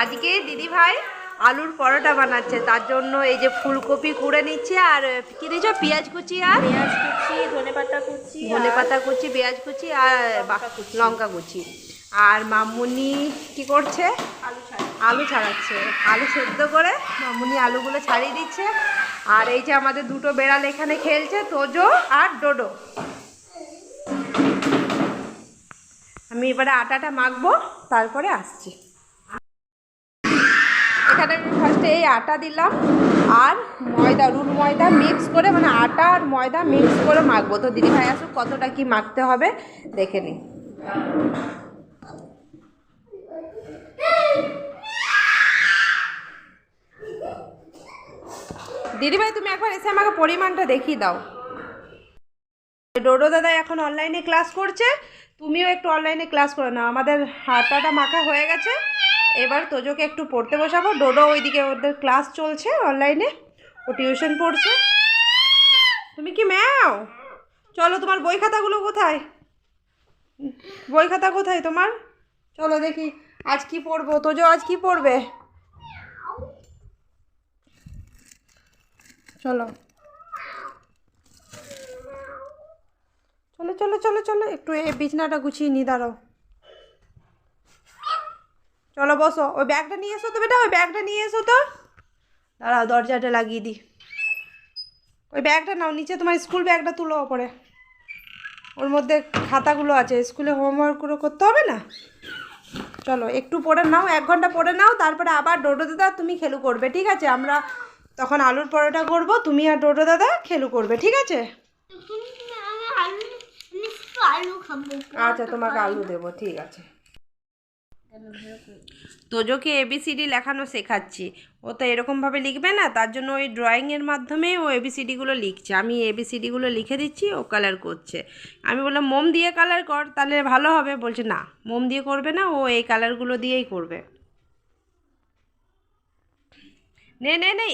আজকে দিদি ভাই আলুর পরোটা বানাচ্ছে তার জন্য এই যে ফুলকপি কুড়ে নিচ্ছে আর কি দিয়েছ? পেঁয়াজ কুচি আর? পেঁয়াজ কুচি ধনে পাতা কুচি ধনে পাতা কুচি পেঁয়াজ কুচি আর লঙ্কা কুচি। আর মামুনি কি করছে? আলু ছাড়াচ্ছে। আলু সেদ্ধ করে মামুনি আলুগুলো ছাড়িয়ে দিচ্ছে। আর এই যে আমাদের দুটো বেড়াল এখানে খেলছে তোজো আর ডোডো। আমি এবারে আটাটা মাখবো তারপরে আসছি। এখানে আমি ফার্স্টে এই আটা দিলাম আর ময়দা, রুল ময়দা মিক্স করে মানে আটা আর ময়দা মিক্স করে মাখবো। তো দিদি ভাই আসুক, কতটা কি মাখতে হবে দেখে নিই দিদিভাই তুমি একবার এসে আমাকে পরিমাণটা দেখিয়ে দাও। ডোডো দাদা এখন অনলাইনে ক্লাস করছে, তুমিও একটু অনলাইনে ক্লাস করে নাও। আমাদের হাতাটা মাখা হয়ে গেছে। এবার তোজোকে একটু পড়তে বসাবো। ডোডো ওইদিকে ওদের ক্লাস চলছে অনলাইনে। ও টিউশন পড়ছে। তুমি কি ম্যাও? চলো, তোমার বই খাতাগুলো কোথায়? বই খাতা কোথায় তোমার? চলো দেখি, আজ কি পড়ব? তোজো আজ কি পড়বে? চলো। চলো চলো চলো চলো, একটু এই বিছনাটা গুছিয়ে নি দাঁড়াও। চলো বসো ওই ব্যাগটা নিয়ে এসো তো বেটা ওই ব্যাগটা নিয়ে এসো তো। দাঁড়াও দরজাটা লাগিয়ে দিই ওই ব্যাগটা নাও নিচে তোমার স্কুল ব্যাগটা তুলো ওপরে। ওর মধ্যে খাতাগুলো আছে স্কুলে হোমওয়ার্কগুলো করতে হবে না? চলো একটু পড়ে নাও এক ঘণ্টা পড়ে নাও তারপরে আবার ডোডো দাদা তুমি খেলু করবে ঠিক আছে? আমরা তখন আলুর পরোটা করব তুমি আর ডোডো দাদা খেলু করবে ঠিক আছে? আচ্ছা তোমাকে আলু? দেবো ঠিক আছে। তোজোকে এবিসিডি লেখানো শেখাচ্ছি। ও তো এরকমভাবে লিখবে না তার জন্য ওই ড্রয়িংয়ের মাধ্যমে ও এবিসিডিগুলো লিখছে। আমি এবিসিডিগুলো লিখে দিচ্ছি ও কালার করছে। আমি বললাম মোম দিয়ে কালার কর তাহলে ভালো হবে। বলছে না মোম দিয়ে করবে না ও এই কালারগুলো দিয়েই করবে। নে নে নে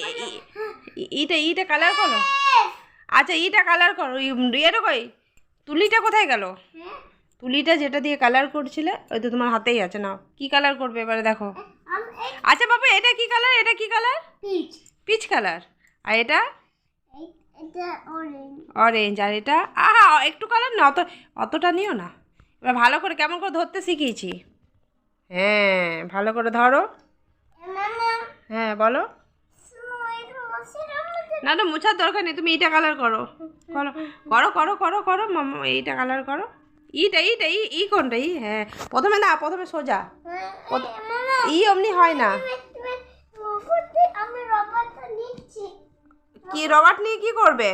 ইটা ইটা কালার করো। আচ্ছা ইটা কালার করো। এটা কই? তুলিটা কোথায় গেল? তুলিটা যেটা দিয়ে কালার করছিলে ওই তো তোমার হাতেই আছে না কি কালার করবে এবারে দেখো? আচ্ছা বাবা এটা কি কালার এটা কি কালার পিচ পিচ কালার আর এটা? অরেঞ্জ অরেঞ্জ আর এটা? আহা একটু কালার না অত অতটা নিও না। এবার ভালো করে কেমন করে ধরতে শিখিয়েছি? হ্যাঁ ভালো করে ধরো। হ্যাঁ বলো। না না মোছার দরকার নেই তুমি এইটা কালার করো। করো করো করো করো করো মামা এইটা কালার করো। ইটা ইটা ই ই কোনটা ই হ্যাঁ প্রথমে না প্রথমে সোজা ই অমনি হয় না কি রবার্ট নিয়ে কি করবে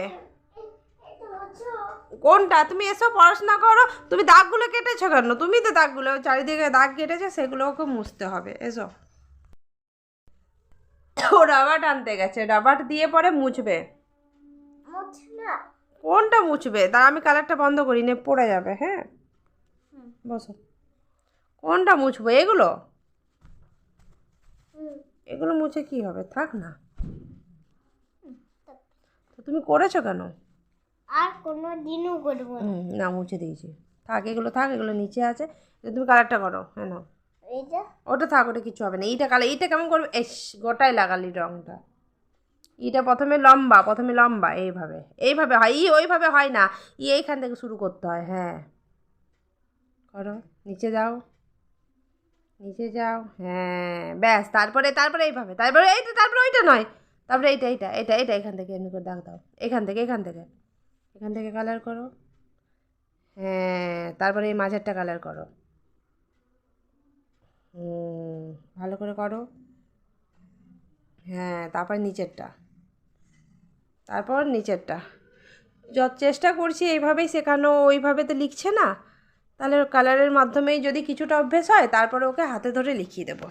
কোনটা? তুমি এসো পড়াশোনা করো তুমি দাগগুলো কেটেছো কেন? তুমি তো দাগগুলো চারিদিকে দাগ কেটেছে সেগুলোকে মুছতে হবে এসো। ও রাবার আনতে গেছে রাবার দিয়ে পরে মুছবে। কোনটা মুছবে। তার আমি কালারটা বন্ধ করি নে পড়ে যাবে হ্যাঁ? বসো। কোনটা মুছবো এগুলো? এগুলো মুছে কি হবে? থাক না। তো তুমি করেছ কেন? আর কোনো দিনও করব না। মুছে দিয়েছি। থাক এগুলো থাক এগুলো নিচে আছে। তুমি কালারটা করো হ্যাঁ ওটা থাক ওটা কিছু হবে না। এইটা কালার এইটা কেমন করবে? এস গোটাই লাগালি রঙটা এইটা প্রথমে লম্বা প্রথমে লম্বা, এইভাবে। এইভাবে হয়, ই ওইভাবে হয় না। ই এইখান থেকে শুরু করতে হয় হ্যাঁ। করো, নিচে যাও। নিচে যাও হ্যাঁ ব্যাস, তারপরে তারপরে এইভাবে, তারপরে এইটা, তারপরে ওইটা নয়। তারপরে এইটা এইটা এটা এটা এখান থেকে এমনি করে দাগ দাও। এখান থেকে এখান থেকে। এখান থেকে কালার করো। হ্যাঁ তারপরে এই মাঝেরটা কালার করো। ভালো করে করো। হ্যাঁ তারপর নিচেরটা। তারপর নিচেরটা। যত চেষ্টা করছি এইভাবেই শেখানো, ওইভাবে তো লিখছে না। তাহলে কালারের মাধ্যমেই যদি কিছুটা অভ্যেস হয়, তারপরে ওকে হাতে ধরে লিখিয়ে দেবো।